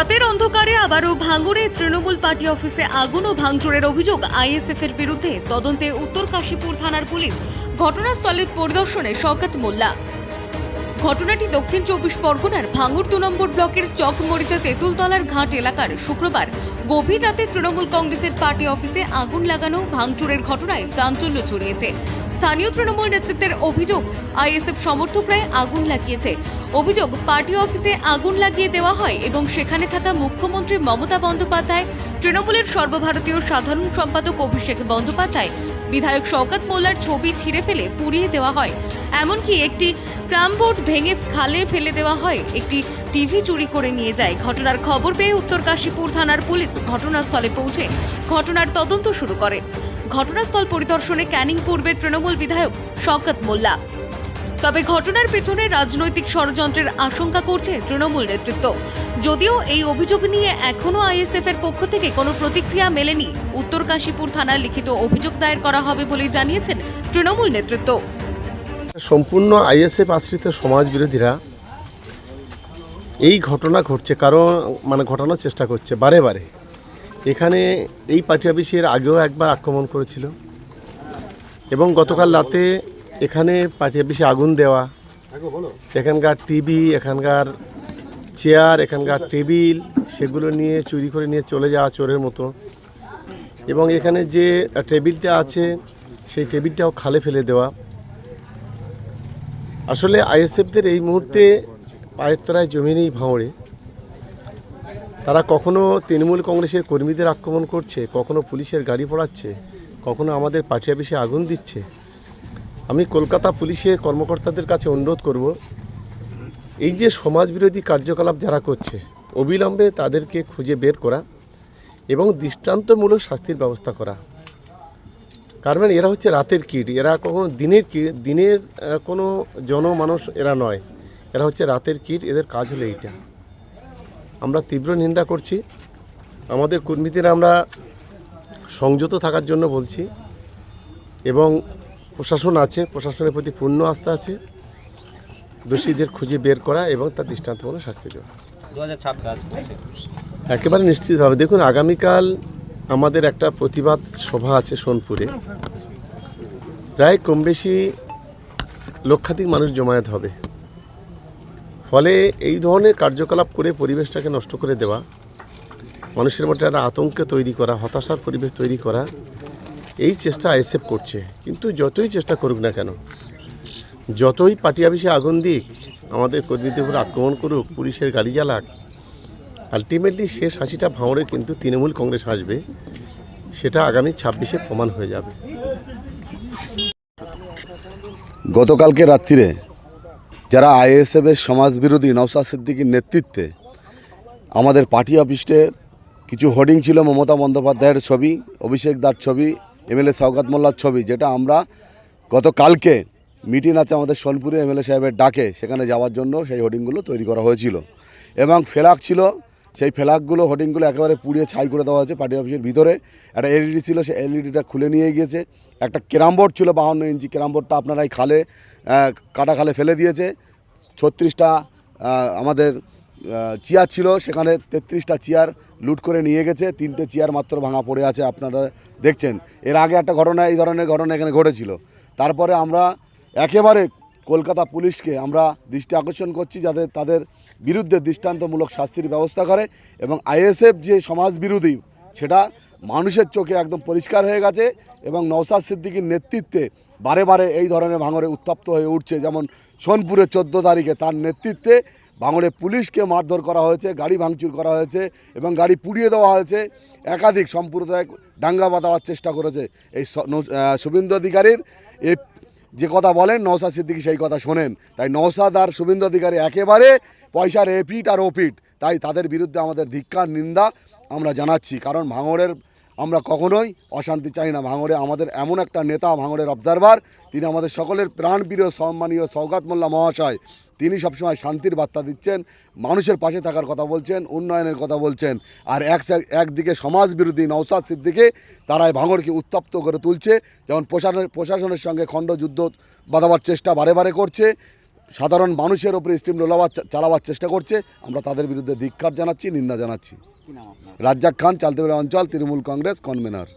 রাতের অন্ধকারে আবারও ভাঙড়ে তৃণমূল পার্টি অফিসে আগুন ও ভাঙচুরের অভিযোগ আইএসএফ এর বিরুদ্ধে। তদন্তে উত্তর কাশীপুর থানার পুলিশ ঘটনাস্থলের পরিদর্শনে শওকত মোল্লা। ঘটনাটি দক্ষিণ চব্বিশ পরগনার ভাঙড় দু নম্বর ব্লকের চকমরিচা তেঁতুলতলার ঘাট এলাকার শুক্রবার গভীর রাতে তৃণমূল কংগ্রেসের পার্টি অফিসে আগুন লাগানো ভাঙচুরের ঘটনায় চাঞ্চল্য ছড়িয়েছে। স্থানীয় তৃণমূল নেতৃত্বের অভিযোগ আইএসএফ সমর্থকরাই আগুন লাগিয়েছে। অভিযোগ, পার্টি অফিসে আগুন লাগিয়ে দেওয়া হয় এবং সেখানে থাকা মুখ্যমন্ত্রী মমতা বন্দ্যোপাধ্যায়, তৃণমূলের সর্বভারতীয় সাধারণ সম্পাদক অভিষেক বন্দ্যোপাধ্যায়, বিধায়ক শওকত মোল্লার ছবি ছিঁড়ে ফেলে পুড়িয়ে দেওয়া হয়। এমনকি একটি ক্রামবোর্ড ভেঙে খালে ফেলে দেওয়া হয়। একটি টিভি চুরি করে নিয়ে যায়। ঘটনার খবর পেয়ে উত্তর কাশীপুর থানার পুলিশ ঘটনাস্থলে পৌঁছে ঘটনার তদন্ত শুরু করে। ঘটনাস্থল পরিদর্শনে ক্যানিং পূর্বের তৃণমূল বিধায়ক শওকত মোল্লা। তবে ঘটনার পেছনে রাজনৈতিক ষড়যন্ত্রের আশঙ্কা করছে তৃণমূল নেতৃত্ব। যদিও এই অভিযোগ নিয়ে এখনও আইএসএফ এর পক্ষ থেকে কোনো প্রতিক্রিয়া মেলেনি, উত্তর কাশীপুর থানায় লিখিত অভিযোগ দায়ের করা হবে বলেই জানিয়েছেন তৃণমূল নেতৃত্ব। সম্পূর্ণ আইএসএফ আশ্রিত সমাজ বিরোধীরা এই ঘটনা ঘটছে, কারণ মানে ঘটানোর চেষ্টা করছে, বারে বারে। এখানে এই পার্টি অফিসের আগেও একবার আক্রমণ করেছিল। এবং গতকাল রাতে এখানে পার্টি অফিসে আগুন দেওয়া। এখানকার টিভি, এখানকার চেয়ার, এখানকার টেবিল, সেগুলো নিয়ে, চুরি করে নিয়ে চলে যাওয়া চোরের মতো। এবং এখানে যে টেবিলটা আছে, সেই টেবিলটাও খালে ফেলে দেওয়া। আসলে আইএসএফদের এই মুহূর্তে পায়ের তলায় জমি নেই ভাঁড়ে তারা কখনো তৃণমূল কংগ্রেসের কর্মীদের আক্রমণ করছে, কখনো পুলিশের গাড়ি পড়াচ্ছে, কখনো আমাদের পার্টি অফিসে আগুন দিচ্ছে। আমি কলকাতা পুলিশের কর্মকর্তাদের কাছে অনুরোধ করব, এই যে সমাজবিরোধী কার্যকলাপ যারা করছে, অবিলম্বে তাদেরকে খুঁজে বের করা এবং দৃষ্টান্তমূলক শাস্তির ব্যবস্থা করা। কারণ এরা হচ্ছে রাতের কীট, এরা কখনো দিনের কীট, দিনের কোনো জনমানুষ এরা নয়। এরা হচ্ছে রাতের কীট, এদের কাজ হলো এইটা। আমরা তীব্র নিন্দা করছি। আমাদের কর্মীদের আমরা সংযত থাকার জন্য বলছি এবং প্রশাসন আছে, প্রশাসনের প্রতি পূর্ণ আস্থা আছে। দোষীদের খুঁজে বের করা এবং তার দৃষ্টান্তমূলক শাস্তি দেওয়া। একেবারে নিশ্চিতভাবে। দেখুন, আগামীকাল আমাদের একটা প্রতিবাদ সভা আছে সোনপুরে। প্রায় কম বেশি লক্ষাধিক মানুষ জমায়েত হবে। ফলে এই ধরনের কার্যকলাপ করে পরিবেশটাকে নষ্ট করে দেওয়া, মানুষের মধ্যে একটা আতঙ্ক তৈরি করা, হতাশার পরিবেশ তৈরি করা, এই চেষ্টা আইএসএফ করছে। কিন্তু যতই চেষ্টা করুক না কেন, যতই পার্টি অফিসে আগুন দিক, আমাদের কর্মীদের উপর আক্রমণ করুক, পুলিশের গাড়ি জ্বালাক আলটিমেটলি শেষ হাসিটা ভাঁড়ে কিন্তু তৃণমূল কংগ্রেস আসবে সেটা আগামী ছাব্বিশে প্রমাণ হয়ে যাবে। গতকালকে রাত্রিরে যারা আইএসএফের সমাজবিরোধী নওসাদ সিদ্দিকীর নেতৃত্বে আমাদের পার্টি অফিসের কিছু হোর্ডিং ছিল, মমতা বন্দ্যোপাধ্যায়ের ছবি, অভিষেক দার ছবি, এমএলএ সৌগাত মোল্লার ছবি, যেটা আমরা গত কালকে মিটিং আছে আমাদের সোনপুরে, এমএলএ সাহেবের ডাকে, সেখানে যাওয়ার জন্য সেই হোর্ডিংগুলো তৈরি করা হয়েছিল। এবং ফেলাক ছিল সেই ফেলাকগুলো হোর্ডিংগুলো একেবারে পুড়িয়ে ছাই করে দেওয়া হয়েছে পার্টি অফিসের ভিতরে। একটা এলইডি ছিল, সেই এলইডিটা খুলে নিয়ে গিয়েছে। একটা ক্যারাম বোর্ড ছিল, বাহান্ন ইঞ্চি ক্যারাম বোর্ডটা আপনারা এই খালে কাটা খালে ফেলে দিয়েছে। ছত্রিশটা আমাদের চেয়ার ছিল, সেখানে তেত্রিশটা চেয়ার লুট করে নিয়ে গেছে। তিনটে চেয়ার মাত্র ভাঙা পড়ে আছে, আপনারা দেখছেন। এর আগে একটা ঘটনা, এই ধরনের ঘটনা এখানে ঘটেছিল। তারপরে আমরা একেবারে কলকাতা পুলিশকে আমরা দৃষ্টি আকর্ষণ করছি যাতে তাদের বিরুদ্ধে দৃষ্টান্তমূলক শাস্তির ব্যবস্থা করে এবং আইএসএফ যে সমাজ বিরোধী, সেটা মানুষের চোখে একদম পরিষ্কার হয়ে গেছে এবং নওসাদ সিদ্দিকির নেতৃত্বে বারে বারে এই ধরনের ভাঙড়ে উত্তপ্ত হয়ে উঠছে। যেমন সোনপুরের চোদ্দ তারিখে তার নেতৃত্বে ভাঙড়ে পুলিশকে মারধর করা হয়েছে, গাড়ি ভাঙচুর করা হয়েছে এবং গাড়ি পুড়িয়ে দেওয়া হয়েছে। একাধিক সম্প্রদায় ডাঙ্গা বাঁধাবার চেষ্টা করেছে এই শুভেন্দু অধিকারীর। এই কথা বলেন নওসাদ সিদ্দিকি সেই কথা শোনেন। তাই নওসাদ আর শুভেন্দু অধিকারী একেবারে পয়সার এপিট আর ওপিট তাই তাদের বিরুদ্ধে আমাদের ধিক্কার, নিন্দা আমরা জানাচ্ছি। কারণ ভাঙড়ের আমরা কখনোই অশান্তি চাই না। ভাঙড়ে আমাদের এমন একটা নেতা, ভাঙড়ের অবজারভার তিনি আমাদের সকলের প্রাণপ্রিয়, সম্মানীয় সৌগাত মোল্লা মহাশয়। তিনি সবসময় শান্তির বার্তা দিচ্ছেন, মানুষের পাশে থাকার কথা বলছেন, উন্নয়নের কথা বলছেন। আর এক একদিকে সমাজ বিরোধী নওসাদ সিদ্দিকে তারাই ভাঙড়কে উত্তপ্ত করে তুলছে, যেমন প্রশাসনের প্রশাসনের সঙ্গে খণ্ডযুদ্ধ বাঁধাবার চেষ্টা বারে বারে করছে, সাধারণ মানুষের ওপরে স্টিম লোলাবার চালাবার চেষ্টা করছে, আমরা তাদের বিরুদ্ধে ধিক্ষার জানাচ্ছি, নিন্দা জানাচ্ছি। রাজ্জাক খান চালতেবেড়া অঞ্চল তৃণমূল কংগ্রেস কনভেনার।